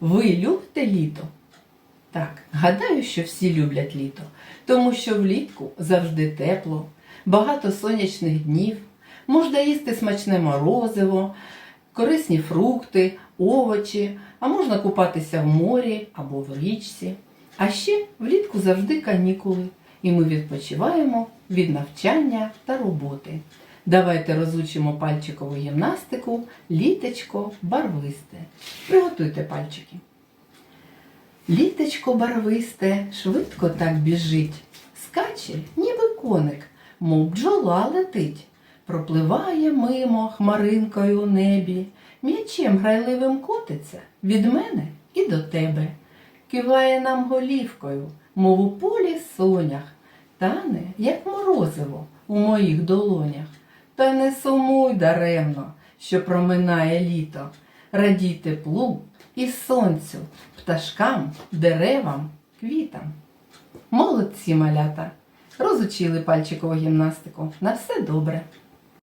Ви любите літо? Так, гадаю, що всі люблять літо, тому що влітку завжди тепло, багато сонячних днів, можна їсти смачне морозиво, корисні фрукти, овочі, а можна купатися в морі або в річці. А ще влітку завжди канікули, і ми відпочиваємо від навчання та роботи. Давайте розучимо пальчикову гімнастику, літечко барвисте. Приготуйте пальчики. Літечко барвисте, швидко так біжить, скаче, ніби коник, мов бджола летить, пропливає мимо хмаринкою у небі, м'ячем грайливим котиться від мене і до тебе, киває нам голівкою, мов у полі сонях, тане, як морозиво у моїх долонях. Та не сумуй даремно, що проминає літо, радій теплу і сонцю, пташкам, деревам, квітам. Молодці малята! Розучили пальчикову гімнастику. На все добре.